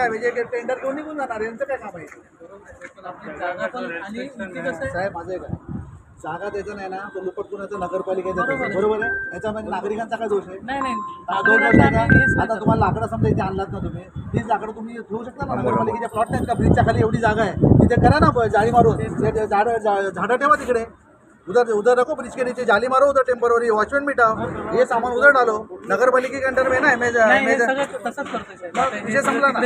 काय म्हणजे टेंडर घेऊन निघून जाणार यांचं काय काम आहे? साहेब माझं आहे. जागा द्यायचं नाही ना तो लुपट कुणाचं नगरपालिकेचं. बरोबर आहे. याच्यामध्ये नागरिकांचा काय दोष आहे? आता तुम्हाला लाकडं समजा इथे आणलात ना तुम्ही तीच लाकडं तुम्ही ठेवू शकता ना? नगरपालिकेच्या प्लॉट नाहीत का? ब्रिजच्या खाली एवढी जागा आहे. तिथे करा ना जाळी मारून. झाडं झाडं ठेवा तिकडे. उधर उधर रखो ब्रिज के नीचे जाली मारो उधर टेम्पररी वॉचमैन बिठाओ ये सामान उधर डालो। नगरपालिके के अंडर में ना विषय संपला ना.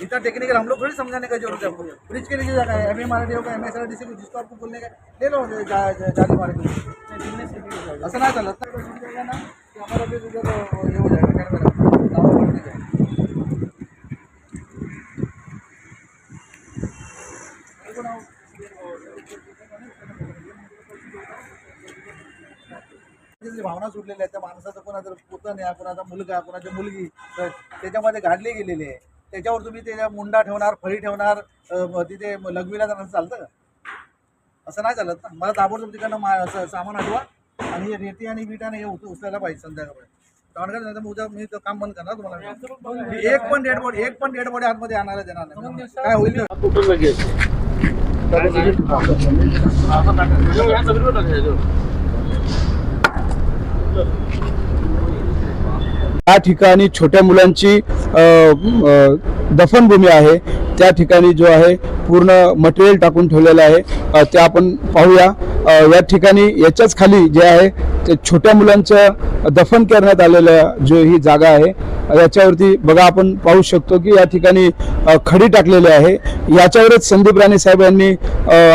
इतना टेक्निकल हम लोग थोड़ी समझाने का ज़रूरत है। आपको ब्रिज के नीचे जगह है एम एम आर डी होगा M S R D C जिसको आपको बोलने का ले लो जाली मार। चालत ना कुछ जाएगा ना तो हमारा भी उधर ये हो जाएगा जी भावना सुटलेल्या आहेत त्या माणसाचं कोणाचं पुतण आहे कोणाचा मुलगा कोणाची मुलगी तर त्याच्यामध्ये गाडली गेलेली आहे त्याच्यावर तुम्ही त्याच्या मुंडा ठेवणार फळी ठेवणार तिथे लघवीला जाणार चालतं का असं नाही चालत ना मला ताबडतोब तिकडनं मा सामान हटवा आणि हे रेती आणि विटाने हे उच- उचलायला पाहिजे संध्याकाळपर्यंत कारण काय नाही तर उद्या मी ते काम बंद करणार तुम्हाला एक पण डेड बॉडी एक पण डेड बॉडी आतमध्ये आणायला देणार नाही काय होईल ते? या ठिकाणी छोट्या मुलांची अ, दफनभूमी आहे. त्या ठिकाणी जो आहे पूर्ण मटेरियल टाकून ठेवलेलं आहे. ते आपण पाहूया. या ठिकाणी याच्याच खाली जे आहे ते छोट्या मुलांचं दफन करण्यात आलेलं जो ही जागा आहे याच्यावरती बघा आपण पाहू शकतो की या ठिकाणी खडी टाकलेली आहे. याच्यावरच संदीप राणे साहेब यांनी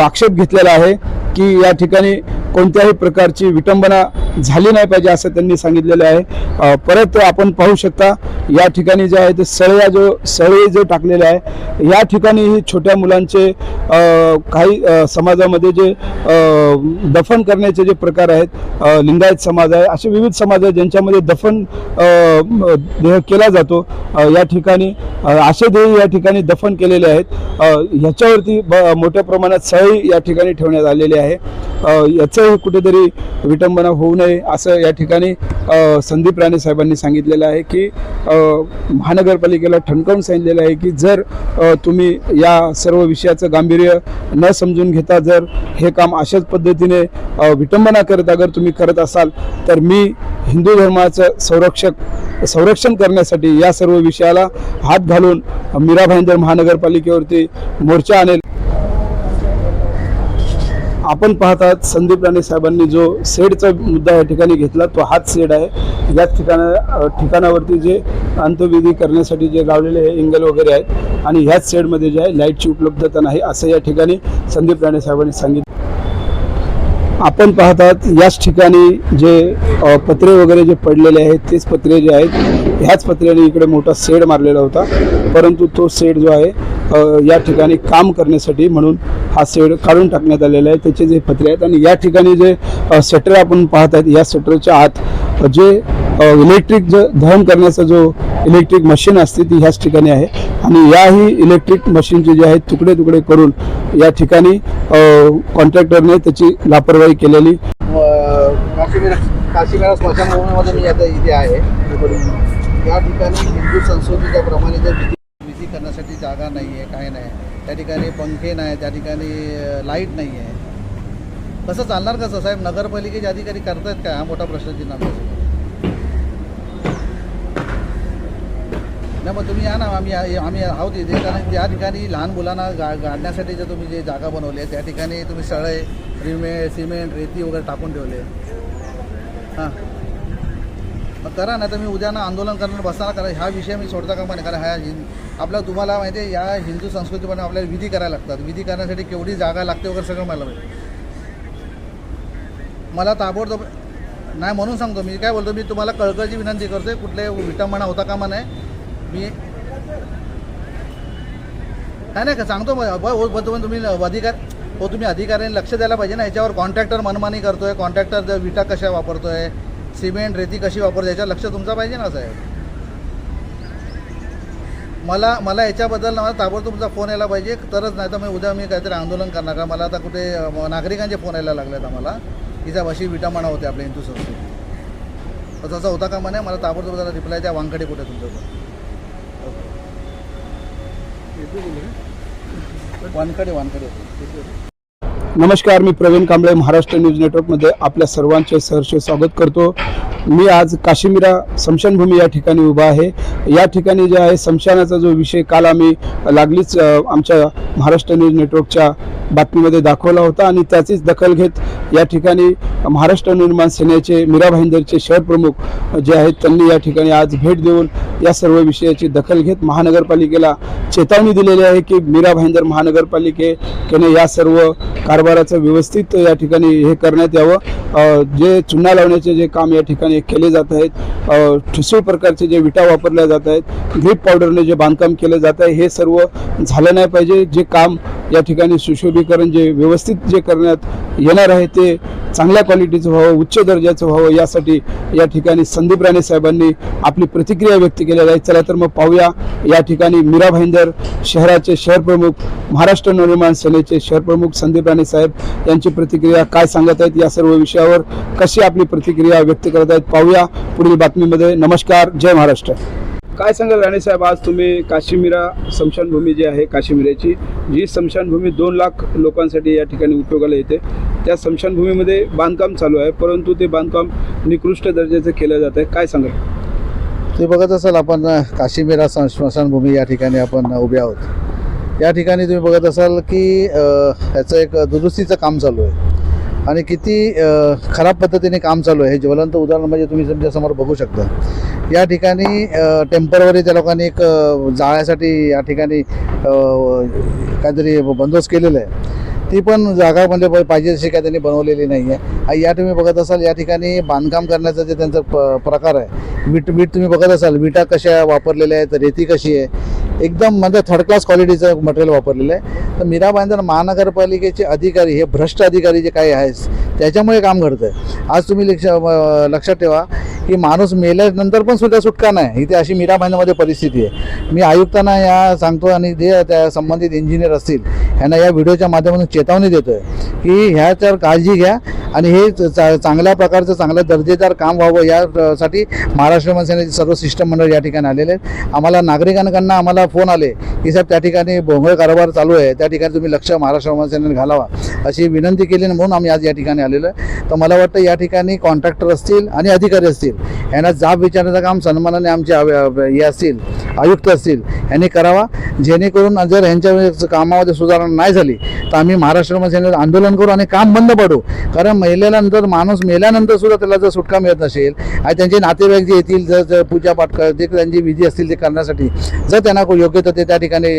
आक्षेप घेतलेला आहे की या ठिकाणी कोणत्याही प्रकारची विटंबना झाली नाही पाहिजे असं त्यांनी सांगितलेलं आहे. परत आपण पाहू शकता या ठिकाणी जे आहे ते सळया जो सळे जो टाकलेले आहे या ठिकाणी ही छोट्या मुलांचे काही समाजामध्ये जे दफन करण्याचे जे प्रकार आहेत लिंगायत समाज आहे असे विविध समाज आहेत ज्यांच्यामध्ये दफन देह केला जातो. या ठिकाणी असे देह या ठिकाणी दफन केलेले आहेत. ह्याच्यावरती ब- मोठ्या प्रमाणात सळई या ठिकाणी ठेवण्यात आलेली आहे. याचंही कुठेतरी विटंबना होऊ नये असं या ठिकाणी संदीप राणे साहेबांनी सांगितलेलं आहे की महानगरपालिकेला ठणकावून सांगितलेलं आहे की जर तुम्ही या सर्व विषयाचं गांभीर्य न समजून घेता जर हे काम अशाच पद्धतीने विटंबना करत अगर तुम्ही करत असाल तर मी हिंदू धर्माचं संरक्षक संरक्षण करण्यासाठी या सर्व विषयाला हात घालून मीरा भाईंदर महानगरपालिकेवरती मोर्चा आणेल. आपण पाहतात संदीप राणे साहेबांनी जो सेडचा मुद्दा या ठिकाणी घेतला तो हाच सेड आहे. याच ठिकाणा ठिकाणावरती जे अंत्यविधी करण्यासाठी जे लावलेले हे इंगल वगैरे आहेत आणि ह्याच सेडमध्ये जे आहे लाईटची उपलब्धता नाही असं या ठिकाणी संदीप राणे साहेबांनी सांगितलं. आपण पाहतात याच ठिकाणी जे पत्रे वगैरे जे पडलेले आहेत तेच पत्रे जे आहेत ह्याच पत्र्याने इकडे मोठा सेड मारलेला होता. परंतु तो सेड जो आहे या ठिकाणी काम करण्यासाठी म्हणून हा सेड काढून टाकण्यात आलेला आहे. त्याचे जे पत्रे आहेत आणि या ठिकाणी जे शटर आपण पाहत आहेत या शटरच्या आत जे इलेक्ट्रिक जो दहन करण्याचा जो इलेक्ट्रिक मशीन असते ती ह्याच ठिकाणी आहे. आणि याही इलेक्ट्रिक मशीनचे जे आहेत तुकडे तुकडे करून या ठिकाणी कॉन्ट्रॅक्टरने त्याची लापरवाही केलेली. काशीमेरा स्मशानभूमीमध्ये मी आता इथे आहे. या ठिकाणी हिंदू संस्कृतीच्या प्रमाणे जर करण्यासाठी जागा नाही आहे काय नाही त्या ठिकाणी पंखे नाही त्या ठिकाणी लाइट नाही आहे. कसं चालणार कसं? साहेब नगरपालिकेचे अधिकारी करतायत काय हा मोठा प्रश्नचिन्ह नाही मग तुम्ही या ना आम्ही आम्ही आहोत इथे. कारण त्या ठिकाणी लहान मुलांना गा गाडण्यासाठी जे तुम्ही जे जागा बनवली आहे त्या ठिकाणी तुम्ही सळे रिमे सिमेंट रेती वगैरे टाकून ठेवले. हां. करा ना तर मी उद्या ना आंदोलन करणार बसणार कारण ह्या विषय मी सोडता कामा नाही कारण ह्या हिंद आपल्या तुम्हाला माहिती आहे या हिंदू संस्कृतीमध्ये आपल्याला विधी करायला लागतात. विधी करण्यासाठी केवढी जागा लागते वगैरे सगळं मला माहिती मला ताबडतोब नाही म्हणून सांगतो मी काय बोलतो मी तुम्हाला कळकळची विनंती करतोय कुठले विटंबना होता कामा नाही मी नाही नाही का सांगतो मग तुम्ही तुम्ही अधिकार हो तुम्ही अधिकाऱ्यांनी लक्ष द्यायला पाहिजे ना याच्यावर कॉन्ट्रॅक्टर मनमानी करतोय कॉन्ट्रॅक्टर विटा कशा वापरतोय सिमेंट रेती कशी वापरतोय याच्यावर लक्ष तुमचं पाहिजे ना साहेब? मला मला याच्याबद्दल ना मला ताबडतोब तुमचा फोन यायला पाहिजे तरच नाही तर मी उद्या मी काहीतरी आंदोलन करणार कारण मला आता कुठे नागरिकांचे फोन यायला लागले आहेत आम्हाला. तिचा वशी विटामाणा होते आपल्या हिंदू संस्कृती. तर तसं होता का म्हणे? मला ताबडतोब जरा रिप्लाय द्या वांकडे कुठे तुमच्याकडं? वानकडे वानकडे नमस्कार मी प्रवीण कांबळे महाराष्ट्र न्यूज नेटवर्कमध्ये आपल्या सर्वांचे सहर्ष स्वागत करतो. मी आज काश्मीरा स्मशानभूमी या ठिकाणी उभा आहे. या ठिकाणी जे आहे स्मशानाचा जो विषय काल आम्ही लागलीच आमच्या महाराष्ट्र न्यूज नेटवर्कच्या बातमीमध्ये दाखवला होता आणि त्याचीच दखल घेत या ठिकाणी महाराष्ट्र निर्माण सेनेचे मीरा भाईंदरचे शहर प्रमुख जे आहेत त्यांनी या ठिकाणी आज भेट देऊन या सर्व विषयाची दखल घेत महानगरपालिकेला चेतावणी दिलेली आहे की मीरा भाईंदर महानगरपालिकेने या सर्व कारभाराचं व्यवस्थित या ठिकाणी हे करण्यात यावं. जे चुना लावण्याचे जे काम या ठिकाणी केले जात आहेत ठुसूळ प्रकारचे जे विटा वापरल्या जात आहेत ग्रीप पावडरने जे बांधकाम केलं जात आहे हे सर्व झालं नाही पाहिजे. जे काम या ठिकाणी सुशोभीकरण जे व्यवस्थित जे करण्यात येणार आहे ते चांगल्या क्वालिटीचं व्हावं उच्च दर्जाचं व्हावं यासाठी या ठिकाणी संदीप राणे साहेबांनी आपली प्रतिक्रिया व्यक्त केलेली आहे. चला तर मग पाहूया. या ठिकाणी मीरा भाईंदर शहराचे शहर प्रमुख महाराष्ट्र नवनिर्माण सेनेचे शहर प्रमुख संदीप राणे साहेब यांची प्रतिक्रिया काय सांगत आहेत या सर्व विषयावर कशी आपली प्रतिक्रिया व्यक्त करत आहेत? पाहूया पुढील बातमीमध्ये. नमस्कार. जय महाराष्ट्र. काय सांगाल राणेसाहेब आज तुम्ही काश्मीरा स्मशानभूमी जी आहे काश्मीराची जी स्मशानभूमी दोन लाख लोकांसाठी या ठिकाणी उपयोगाला येते त्या स्मशानभूमीमध्ये बांधकाम चालू आहे परंतु ते बांधकाम निकृष्ट दर्जाचं केलं जात आहे. काय सांगाल? ते बघत असाल आपण काश्मीरा स्मशानभूमी या ठिकाणी आपण उभे आहोत. या ठिकाणी तुम्ही बघत असाल की ह्याचं एक दुरुस्तीचं काम चालू आहे. आणि किती खराब पद्धतीने काम चालू आहे हे ज्वलंत उदाहरण म्हणजे तुम्ही तुमच्यासमोर बघू शकता. या ठिकाणी टेंपररी त्या लोकांनी एक जाळ्यासाठी या ठिकाणी काहीतरी बंदोबस्त केलेला आहे. ती पण जागा म्हणजे पाहिजे तशी काय त्यांनी बनवलेली नाही आहे आणि या तुम्ही बघत असाल या ठिकाणी बांधकाम करण्याचा जे त्यांचा प प्रकार आहे वीट वीट तुम्ही बघत असाल विटा कशा वापरलेल्या आहेत रेती कशी आहे एकदम म्हणजे थर्ड क्लास क्वालिटीचं मटेरियल वापरलेलं आहे. तर मीरा भाईंदर महानगरपालिकेचे अधिकारी हे भ्रष्ट अधिकारी जे काही आहेत त्याच्यामुळे काम घडतं आहे आज तुम्ही लक्ष लक्षात ठेवा की माणूस मेल्यानंतर पण सुद्धा सुटका नाही. इथे अशी मीरा महिन्यामध्ये परिस्थिती आहे. मी आयुक्तांना या सांगतो आणि जे त्या संबंधित इंजिनियर असतील यांना या व्हिडिओच्या माध्यमातून चेतावणी देतो आहे की ह्याच्यावर काळजी घ्या आणि हे चा- चांगल्या प्रकारचं चांगलं दर्जेदार काम व्हावं यासाठी महाराष्ट्र मनसेनेचे सर्व शिष्टमंडळ या ठिकाणी आलेले आहेत. आम्हाला नागरिकांकडनं आम्हाला फोन आले की साहेब त्या ठिकाणी भोंगळ कारभार चालू आहे त्या ठिकाणी तुम्ही लक्ष महाराष्ट्र मनसेनेने घालावा अशी विनंती केली म्हणून आम्ही आज या ठिकाणी आलेलो आहे. तर मला वाटतं या ठिकाणी कॉन्ट्रॅक्टर असतील आणि अधिकारी असतील यांना जाब विचारण्याचं काम सन्मानाने आमचे हे असतील आयुक्त असतील यांनी करावा. जेणेकरून जर यांच्या कामामध्ये सुधारणा नाही झाली तर आम्ही महाराष्ट्रामध्ये आंदोलन करू आणि काम बंद पडू. कारण मेल्यानंतर माणूस मेल्यानंतर सुद्धा त्याला जर सुटका मिळत नसेल आणि त्यांचे नातेवाईक जे येतील जर पूजा पूजापाठ कर त्यांची विधी असतील ते करण्यासाठी जर त्यांना योग्य तर ते त्या ठिकाणी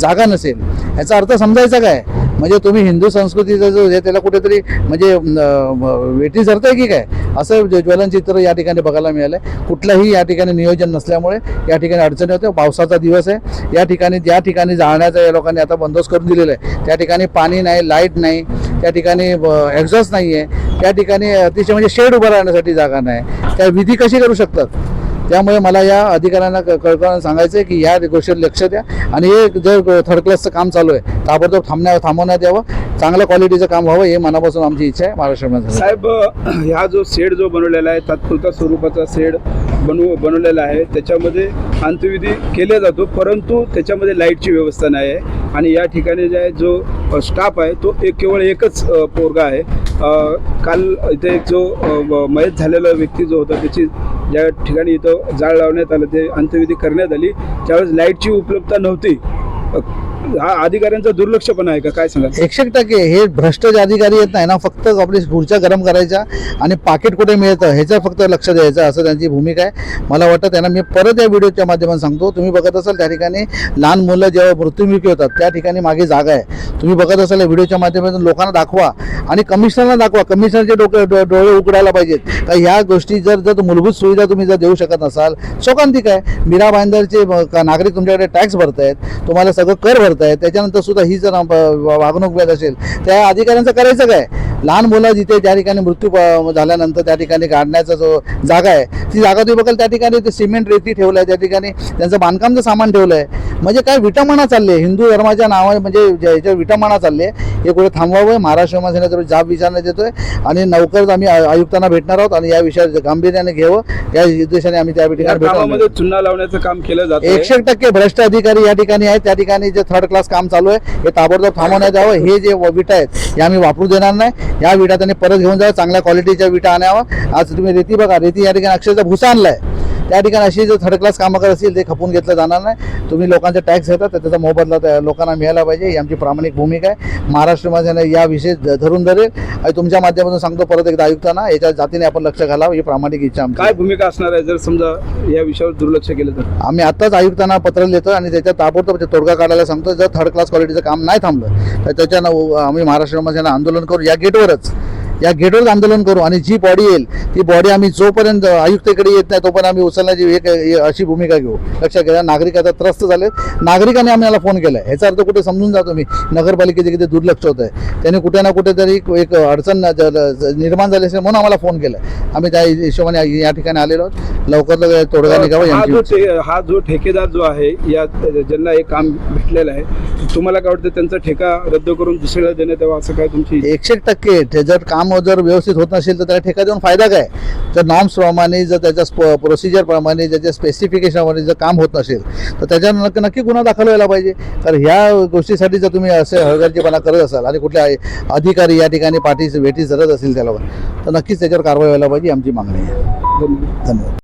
जागा नसेल. याचा अर्थ समजायचा काय? म्हणजे तुम्ही हिंदू संस्कृतीचं जो आहे त्याला कुठेतरी म्हणजे वेटी वेठी धरताय की काय? असं ज्वलनचित्र ज्वलन चित्र या ठिकाणी बघायला मिळालं आहे कुठलंही या ठिकाणी नियोजन नसल्यामुळे या ठिकाणी अडचणी होत्या. पावसाचा दिवस आहे. या ठिकाणी ज्या ठिकाणी जाळण्याचा या लोकांनी आता बंदोबस्त करून दिलेला आहे त्या ठिकाणी पाणी नाही लाइट नाही त्या ठिकाणी एक्झॉस्ट नाही आहे त्या ठिकाणी अतिशय म्हणजे शेड उभं राहण्यासाठी जागा नाही. त्या विधी कशी करू शकतात? त्यामुळे मला या अधिकाऱ्यांना क- सांगायचं आहे की या गोष्टीवर लक्ष द्या. आणि हे जर थर्ड क्लासचं काम चालू आहे ताबडतोब थांबण्या थांबवण्यात यावं. चांगल्या क्वालिटीचं काम व्हावं हे मनापासून आमची इच्छा आहे. महाराष्ट्रामध्ये साहेब ह्या जो शेड जो बनवलेला आहे तात्पुरता स्वरूपाचा शेड बनवू बनवलेला आहे. त्याच्यामध्ये अंत्यविधी केला जातो परंतु त्याच्यामध्ये लाईटची व्यवस्था नाही आहे. आणि या ठिकाणी जे आहे जो स्टाफ आहे तो एक केवळ एकच पोरगा आहे. काल इथे जो मयत झालेला व्यक्ती जो होता त्याची ज्या ठिकाणी इथं जाळ लावण्यात आलं ते अंत्यविधी करण्यात आली. त्यावेळेस लाईटची उपलब्धता नव्हती. हा अधिकाऱ्यांचा दुर्लक्षपणा आहे का? काय सांगा एकशे टक्के. हे भ्रष्ट जे अधिकारी येत नाही ना फक्त आपली खुर्च्या गरम करायच्या आणि पाकिट कुठे मिळतं ह्याचं फक्त लक्ष द्यायचं असं त्यांची भूमिका आहे. मला वाटतं त्यांना मी परत या व्हिडिओच्या माध्यमातून सांगतो. तुम्ही बघत असाल त्या ठिकाणी लहान मुलं जेव्हा मृत्युमुखी होतात त्या ठिकाणी मागे जागा आहे. तुम्ही बघत असाल या व्हिडिओच्या माध्यमातून लोकांना दाखवा आणि कमिशनरला दाखवा. कमिशनरचे डोके डो- डोळे उघडायला पाहिजेत. का ह्या गोष्टी जर जर मूलभूत सुविधा तुम्ही जर देऊ शकत नसाल शोकांतिक आहे. मीरा भाईंदरचे का- नागरिक तुमच्याकडे टॅक्स भरत आहेत तुम्हाला सगळं कर आहे. त्याच्यानंतर सुद्धा ही जर वागणूक वेळ असेल त्या अधिकाऱ्यांचं करायचं काय? लहान मुलं जिथे त्या ठिकाणी मृत्यू झाल्यानंतर त्या ठिकाणी काढण्याचा जो जागा आहे ती जागा तुम्ही बघाल त्या ठिकाणी ते सिमेंट रेती ठेवलं आहे त्या ठिकाणी त्यांचं बांधकामचं सामान ठेवलं आहे म्हणजे काय विटंबना चालली आहे हिंदू धर्माच्या नावा म्हणजे याच्यावर विटंबना चालली आहे हे कुठे थांबवावं? महाराष्ट्र विमासेनेतर जाब विचारण्यात येतोय आणि लवकरच आम्ही आयुक्तांना भेटणार आहोत आणि या विषयात गांभीर्याने घ्यावं. या उद्देशाने आम्ही त्या ठिकाणी भेटणार कामामध्ये चुना लावण्याचं काम केलं जातं एकशे टक्के भ्रष्ट अधिकारी या ठिकाणी आहेत त्या ठिकाणी जे थर्ड क्लास काम चालू आहे हे ताबडतोब थांबवण्यात यावं. हे जे विटा आहेत हे आम्ही वापरू देणार नाही. या विटा त्यांनी परत घेऊन जावं चांगल्या क्वालिटीच्या विटा आणावं आज तुम्ही रेती बघा रेती या ठिकाणी अक्षरशः भुसा आणलाय. त्या ठिकाणी अशी जर थर्ड क्लास कामं करत असतील ते खपून घेतलं जाणार नाही. तुम्ही लोकांचे टॅक्स घेतात तर त्याचा मोबदला त्या लोकांना मिळाला पाहिजे. ही आमची प्रामाणिक भूमिका आहे. महाराष्ट्रामध्ये या विषय धरून धरेल. आणि तुमच्या माध्यमातून सांगतो परत एकदा आयुक्तांना याच्या जातीने आपण लक्ष घालावं ही प्रामाणिक इच्छा आमची काय भूमिका असणार आहे? जर समजा या विषयावर दुर्लक्ष केलं तर? आम्ही आत्ताच आयुक्तांना पत्र लिहितो आणि त्याच्यात ताबडतोब तोडगा काढायला सांगतो जर थर्ड क्लास क्वालिटीचं काम नाही थांबलं तर त्याच्यानं आम्ही महाराष्ट्रामध्ये आंदोलन करू. या गेटवरच या गेटवरच आंदोलन करू आणि जी बॉडी येईल ती बॉडी आम्ही जोपर्यंत आयुक्तेकडे येत नाही तोपर्यंत आम्ही उचलण्याची एक अशी भूमिका घेऊ. लक्षात घ्या नागरिक आता त्रस्त झाले. नागरिकांनी आम्हाला फोन केला आहे याचा अर्थ कुठे समजून जातो मी नगरपालिकेचे किती दुर्लक्ष होत आहे त्यांनी कुठे ना कुठेतरी एक- एक अडचण निर्माण झाली असेल म्हणून आम्हाला फोन केला आम्ही त्या हिशोबाने या ठिकाणी आलेलो लवकर लवकर तोडगा निघावा हा जो ठेकेदार जो आहे या ज्यांना हे काम भेटलेलं आहे तुम्हाला काय वाटतं त्यांचा ठेका रद्द करून दुसऱ्याला देण्यात यावा असं काय तुमची एकशे टक्के जर काम जर व्यवस्थित होत नसेल तर त्याला ठेका देऊन फायदा काय? जर नॉर्म्सप्रमाणे जर त्याच्या स्प प्रोसिजरप्रमाणे ज्याच्या स्पेसिफिकेशनप्रमाणे जर काम होत नसेल तर त्याच्या नक्की नक्की गुन्हा दाखल व्हायला पाहिजे. तर ह्या गोष्टीसाठी जर तुम्ही असे हळगर्जीपणा करत असाल आणि कुठल्या अधिकारी या ठिकाणी पाठीस भेटी धरत असेल त्याला तर नक्कीच त्याच्यावर कारवाई व्हायला पाहिजे आमची मागणी आहे. धन्यवाद.